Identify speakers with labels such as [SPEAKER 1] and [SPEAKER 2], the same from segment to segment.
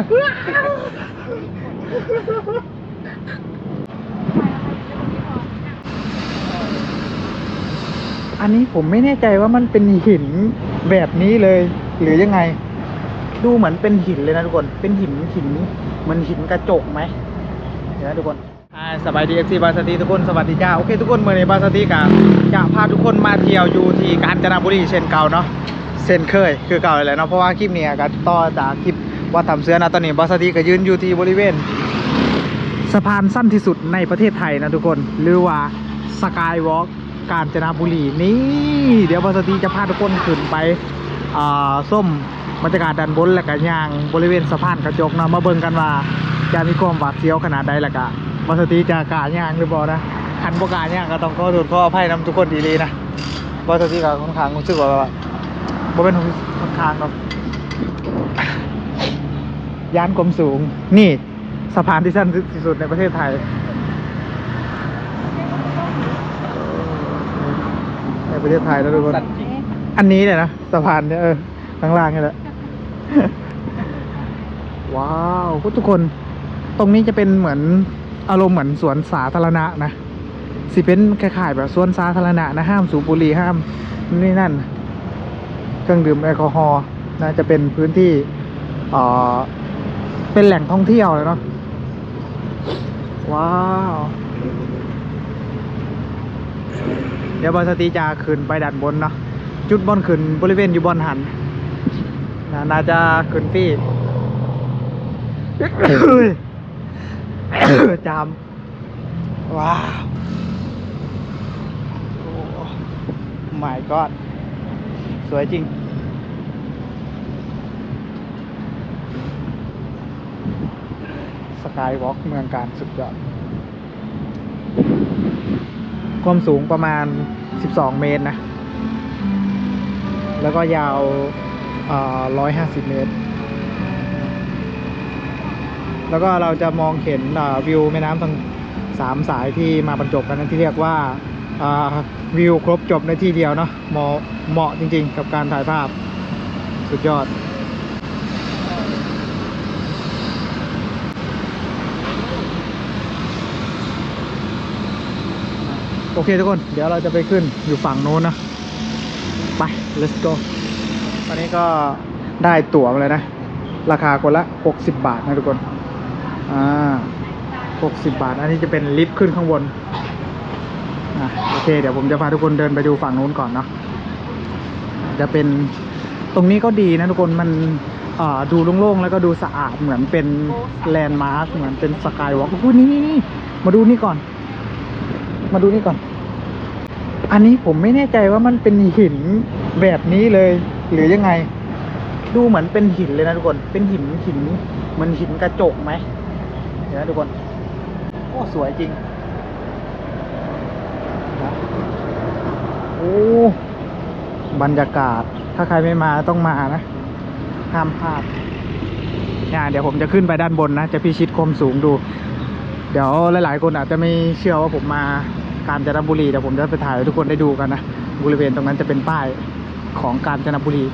[SPEAKER 1] อันนี้ผมไม่แน่ใจว่ามันเป็นหินแบบนี้เลย หรือยังไง ดูเหมือนเป็นหินเลยนะทุกคน เป็นหินหินเหมือนหินกระจกไหมเดี๋ยวนะทุกคนสบายดีเอฟซีบาสตีทุกคนสวัสดีจ้าโอเคทุกคนเมื่อในบาสตีกาจะพาทุกคนมาเที่ยวอยู่ที่กาญจนบุรีเช่นเก่าเนาะเช่นเคยคือเก่าเลยแหละเนาะเพราะว่าคลิปนี้ก็ต่อจากคลิป ว่าทำเสื้อนะตอนนี้บาสตีก็ยืนอยู่ที่บริเวณ สะพานสั้นที่สุดในประเทศไทยนะทุกคน หรือว่าสกายวอล์กกาญจนบุรีนี่เดี๋ยวบาสตีจะพาทุกคนขึ้นไปอ่าส้มบรรยากาศด้านบนและก็ย่างบริเวณสะพานกระจกนะมาเบิ่งกันว่าจะมีความหวาดเสียวขนาดใดและก็บาสตีจะกล้าย่างหรือเปล่านะคันบ่กล้าย่างก็ต้องขอโทษขออภัยนำทุกคนดีเลยนะบาสตีก็ค่อนข้างรู้สึกว่าบ่เป็นค่อนข้างเนาะ ยานกลมสูง นี่ สะพานที่สั้นที่สุดในประเทศไทยในประเทศไทยแล้วทุกคน
[SPEAKER 2] สัตว์จริง
[SPEAKER 1] อันนี้เลยนะสะพานเนี่ยเออข้างล่างนี่แหละ ว้าวทุกคน ตรงนี้จะเป็นเหมือนอารมณ์เหมือนสวนสาธารณะนะสิเป็นคล้ายๆแบบสวนสาธารณะนะห้ามสูบบุหรี่ห้ามนี่นั่น เครื่องดื่มแอลกอฮอล์นะจะเป็นพื้นที่เอ่อ เป็นแหล่งท่องเที่ยวเลยเนาะว้าว เดี๋ยวบอสตีจะขึ้นไปด้านบนเนาะจุดบนขึ้นบริเวณอยู่บนหันน่าจะขึ้นฟี่จามว้าวโอ้ไม่กอดสวยจริง สกายวอล์กเมืองการสุดยอด ความสูงประมาณ 12 เมตรนะ แล้วก็ยาว 150 เมตร แล้วก็เราจะมองเห็นวิวแม่น้ำทั้งสามสายที่มาบรรจบกันนั้นที่เรียกว่าวิวครบจบในที่เดียวเนาะเหมาะจริงๆ กับการถ่ายภาพสุดยอด โอเคทุกคนเดี๋ยวเราจะไปขึ้นอยู่ฝั่งโน้นนะ ไป let's go ตอนนี้ก็ได้ตั๋วมาเลยนะ ราคาคนละ 60 บาทนะทุกคน อ่า 60 บาท อันนี้จะเป็นลิฟต์ขึ้นข้างบนอะโอเค เดี๋ยวผมจะพาทุกคนเดินไปดูฝั่งนู้นก่อนเนาะจะเป็นตรงนี้ก็ดีนะทุกคนมันอ่าดูโล่งๆ แล้วก็ดูสะอาดเหมือนเป็นแลนด์มาร์คเหมือนเป็นสกายวอล์กโอ้โหนี่นี่นี่มาดูนี่ก่อน มาดูนี่ก่อน อันนี้ผมไม่แน่ใจว่ามันเป็นหินแบบนี้เลย หรือยังไง ดูเหมือนเป็นหินเลยนะทุกคน เป็นหินหินเหมือนหินกระจกไหมเดี๋ยวนะทุกคนโอ้สวยจริงโอ้บรรยากาศ ถ้าใครไม่มาต้องมานะห้ามพลาดเนี่ยเดี๋ยวผมจะขึ้นไปด้านบนนะ จะพิชิตความสูงดู เดี๋ยวหลาย ๆ คนอาจจะไม่เชื่อว่าผมมากาญจนบุรีเดี๋ยวผมจะไปถ่ายให้ทุกคนได้ดูกันนะบริเวณตรงนั้นจะเป็นป้ายของกาญจนบุรี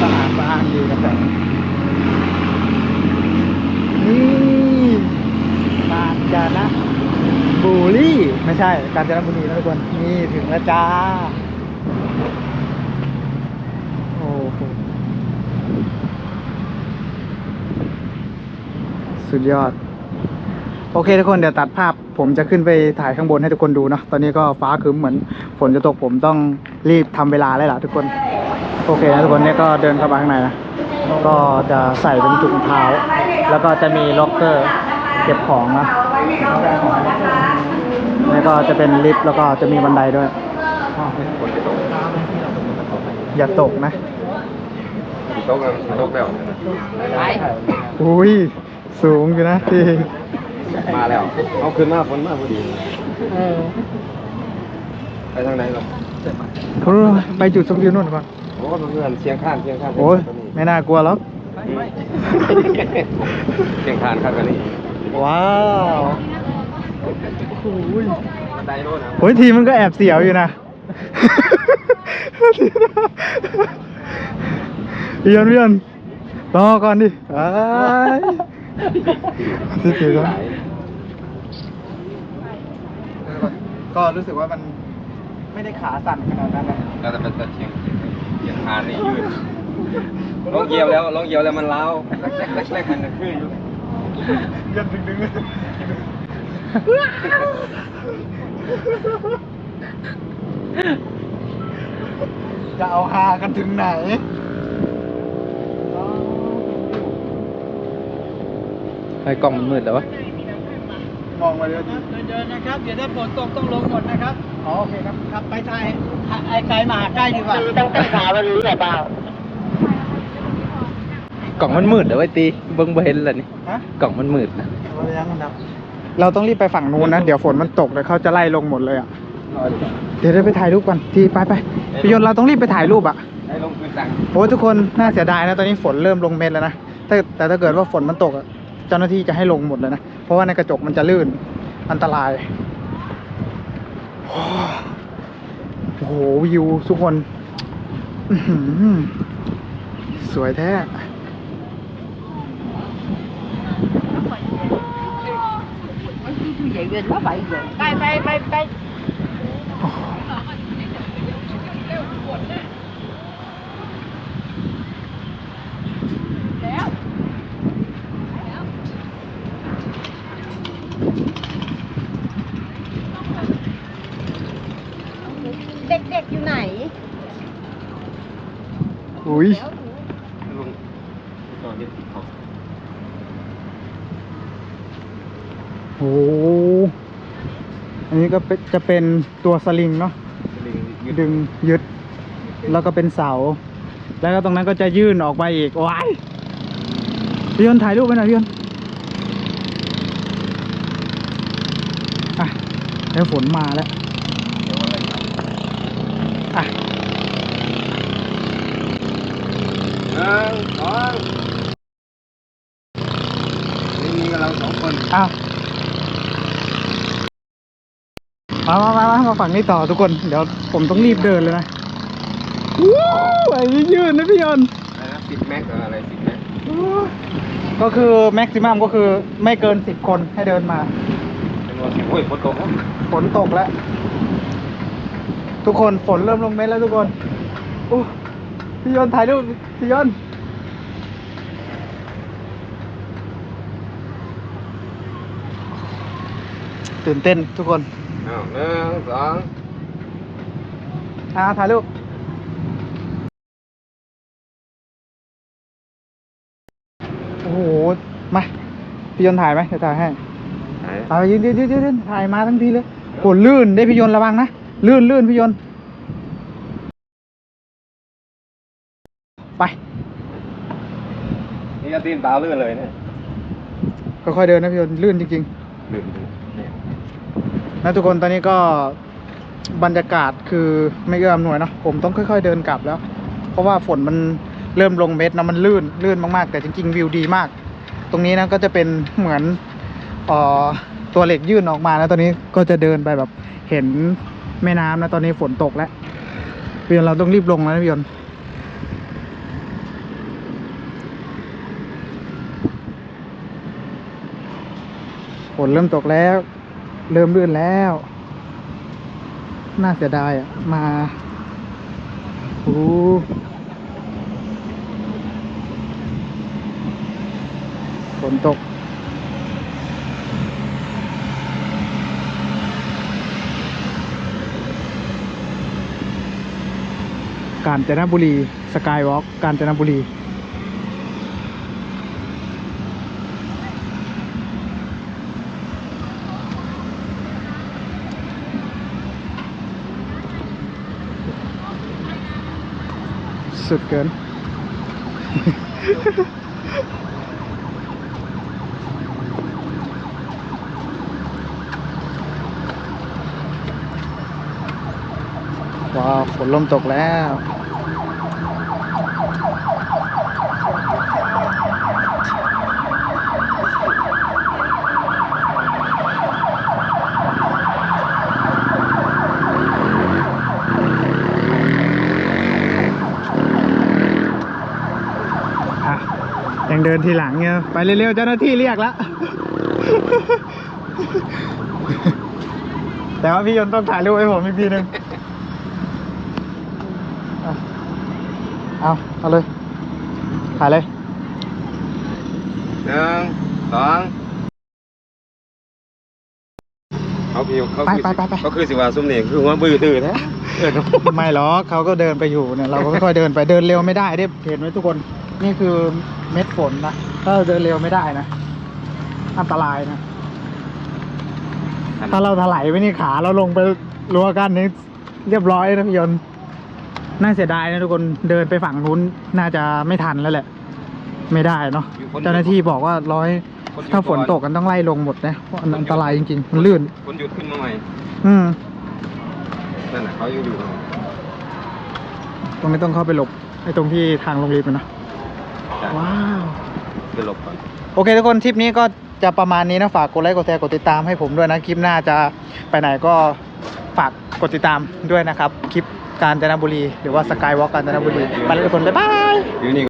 [SPEAKER 1] สะอาดสะอาดดีกันแต่นี่กาญจนบุรีไม่ใช่กาญจนบุรีนะทุกคนนี่ถึงแล้วจ้าโอ้โห สุดยอด โอเคทุกคนเดี๋ยวตัดภาพ ผมจะขึ้นไปถ่ายข้างบนให้ทุกคนดูเนาะตอนนี้ก็ฟ้าครึ้มเหมือนฝนจะตกผมต้องรีบทำเวลาเลยล่ะทุกคน โอเคนะทุกคนเนี่ยก็เดินเข้ามาข้างในนะก็จะใส่เป็นจุกเท้า แล้วก็จะมีล็อกเกอร์เก็บของนะแล้วก็จะเป็นลิฟต์แล้วก็จะมีบันไดด้วย อย่าตกนะ
[SPEAKER 2] โต๊ะกันโต๊ะแล้ว
[SPEAKER 1] อุ้ย สูงอยู่นะที่
[SPEAKER 2] มาแล้วเอาขึ้นมาฝนมาพอดีไปทางไหนล่ะ
[SPEAKER 1] เออไปจุดชมวิวนู่นก่อน
[SPEAKER 2] โอ้เพื่อนเชียงข้านเชียงข้าน
[SPEAKER 1] โอ้ยไม่น่ากลัวหรอก
[SPEAKER 2] เชียงข้านครับกันนี่
[SPEAKER 1] ว้าวโอ้ย
[SPEAKER 2] บันไดโน่นนะ
[SPEAKER 1] โอ้ยทีมันก็แอบเสียวอยู่นะเพียนเพียนรอก่อนดิ ไอ้ายที่ถือก่อนก็รู้สึกว่ามันไม่ได้ขาสั่นขนาดนั้นนะ
[SPEAKER 2] เราจะเป็นตะเชียงเชียงคานนี่ยืนลองเหยียบแล้วลองเหยียบแล้วมันเล้าวแรกๆมันจะขึ้นอยู่
[SPEAKER 1] ยันดึงดึงจะเอาฮากันถึงไหน
[SPEAKER 3] ไอ้กล่องมันมืดแล้ววะ
[SPEAKER 1] มองมาเรื่อย
[SPEAKER 4] เดินนะครับ เดี๋ยวถ้าฝนตกต้องลงหมดนะครับ
[SPEAKER 1] อ๋อโอเคครับ
[SPEAKER 4] ขับไปทายไอ้ไกลมาหาใกล้ดีกว่า
[SPEAKER 5] ตั้งแต่ขาวันนี้แหละเปล่าก
[SPEAKER 3] ล่องมันมืดเดี๋ยวไอ้ตีเบิ้งบ่เห็นเลยนี่
[SPEAKER 1] ฮะ
[SPEAKER 3] กล่องมันมืดนะ
[SPEAKER 1] เรายังกันดับเราต้องรีบไปฝั่งนู้นนะ เดี๋ยวฝนมันตกเดี๋ยวเขาจะไล่ลงหมดเลยอะเดี๋ยวได้ไปถ่ายรูปก่อนทีไปไปพี่ยนต์เราต้องรีบไปถ่ายรูปอะ
[SPEAKER 2] ให้ลงพื้นตัง
[SPEAKER 1] โอ้ทุกคนน่าเสียดายนะ ตอนนี้ฝนเริ่มลงเม็ดแล้วนะ แต่แต่ถ้าเกิดว่าฝนมันตกอะ เจ้าหน้าที่จะให้ลงหมดเลยนะ เพราะว่าในกระจกมันจะลื่นอันตราย โอ้โหวิวทุกคนสวยแท้
[SPEAKER 5] ไปไปไปไป เด็กๆอยู่ไหน
[SPEAKER 1] อุ้ย
[SPEAKER 2] ลงตอนที่เขา
[SPEAKER 1] โอ้โหอันนี้ก็เป็นจะเป็นตัวสลิงเนาะ
[SPEAKER 2] ลิงยืด
[SPEAKER 1] ดึงยึด แล้วก็เป็นเสา แล้วก็ตรงนั้นก็จะยื่นออกไปอีกว้ายพี่ยนต์ถ่ายรูปไปหน่อยพี่ยนต์อะแล้วฝนมาแล้ว
[SPEAKER 2] เดี๋ยวอะไรครับ
[SPEAKER 1] อะ
[SPEAKER 2] หนึ่งสองนี่มีกับเราสองคน
[SPEAKER 1] อ้าวมามามามามาฝั่งนี้ต่อทุกคน เดี๋ยวผมต้องรีบเดินเลยนะว้าวไอ้นี่ยืนนะพี่ยนต์
[SPEAKER 2] อะไรนะสิบแม็กอะไรสิบแม็ก
[SPEAKER 1] ก็คือแม็กซิมัมก็คือไม่เกินสิบคนให้เดินมา
[SPEAKER 2] เป็นวันสิบโอ้ยฝนตกแล้ว
[SPEAKER 1] ฝนตกแล้ว ทุกคนฝนเริ่มลงเม็ดแล้วทุกคนโอ้พี่ยนต์ถ่ายรูปพี่ยนต์ตื่นเต้นทุกคน
[SPEAKER 2] อ้าวหนึ่งสอง
[SPEAKER 1] อ่าถ่ายรูปโอ้โหมาพี่ยนต์ถ่ายไหมเดี๋ยวถ่ายให้
[SPEAKER 2] ไหน
[SPEAKER 1] เอายืนยืนยืนยืนยืนถ่ายมาทั้งทีเลยโหลื่นได้พี่ยนต์ระวังนะ ลื่นลื่นพี่ยนต์ ไป
[SPEAKER 2] นี่ก็ตีนเปล่าเลื่อนเลยเนี่ย
[SPEAKER 1] ค่อยๆเดินนะพี่ยนต์ลื่นจริง
[SPEAKER 2] ลื่นเนี่ย
[SPEAKER 1] ๆนะทุกคนตอนนี้ก็บรรยากาศคือไม่เอื้ออำนวยเนาะผมต้องค่อย ๆ เดินกลับแล้ว เพราะว่าฝนมันเริ่มลงเม็ดนะมันลื่นลื่นมากๆ แต่จริง ๆ วิวดีมาก ตรงนี้นะก็จะเป็นเหมือนเอ่อตัวเหล็กยื่นออกมานะตอนนี้ก็จะเดินไปแบบเห็น แม่น้ำนะตอนนี้ฝนตกแล้วพี่ยนเราต้องรีบลงแล้วนะพี่ยนฝนเริ่มตกแล้ว เริ่มลื่นแล้ว น่าเสียดายอะ มาโอ้ฝนตก กาญจนบุรี สกายวอล์กกาญจนบุรี สุดเกิน ว้าวฝนลมตกแล้ว เดิ นทีหลังเนี่ยไปเร็วๆเจ้าหน้าที่เรียกแล้ว แต่ว่าพี่ยนต์ต้องถ่ายรูปให้ผมอีกทีหนึงเอาเอาเอาเลย ถ่ายเลย
[SPEAKER 2] หนึ่งสองเขาคือเขาคือ
[SPEAKER 1] ไปไปไปไป
[SPEAKER 2] เขาคือสิว่าซุ่มนี่คือว่าบื้อตื้อแท้เออ
[SPEAKER 1] ไม่หรอกเขาก็เดินไปอยู่เนี่ยเราก็ค่อยๆเดินไปเดินเร็วไม่ได้เด้เห็นไหมทุกคน นี่คือเม็ดฝนนะ ถ้าเราเดินเร็วไม่ได้นะ อันตรายนะ ถ้าเราถลายไปนี่ขาเราลงไปรั้วกันนี้เรียบร้อยนะพี่ยนต์น่าเสียดายนะทุกคน เดินไปฝั่งนู้นน่าจะไม่ทันแล้วแหละ ไม่ได้เนาะ เจ้าหน้าที่บอกว่าร้อย ถ้าฝนตกกันต้องไล่ลงหมดนะเพราะอันตรายจริงๆ มันลื่น
[SPEAKER 2] คนหยุดขึ้นมาใหม่
[SPEAKER 1] อืม
[SPEAKER 2] นั่นน่ะเขายังอยู่
[SPEAKER 1] ตรงนี้ต้องเข้าไปหลบไอ้ตรงที่ทางลงลิฟต์นะ
[SPEAKER 2] จ้ะ
[SPEAKER 1] ว้าว
[SPEAKER 2] จะหลบก่อน
[SPEAKER 1] โอเคทุกคนทริปนี้ก็จะประมาณนี้นะฝากกดไลค์กดแชร์กดติดตามให้ผมด้วยนะคลิปหน้าจะไปไหนก็ฝากกดติดตามด้วยนะครับ คลิปกาญจนบุรี หรือว่าสกายวอล์กกาญจนบุรีไปแล้วทุกคนบ๊ายบาย
[SPEAKER 2] อยู่นี่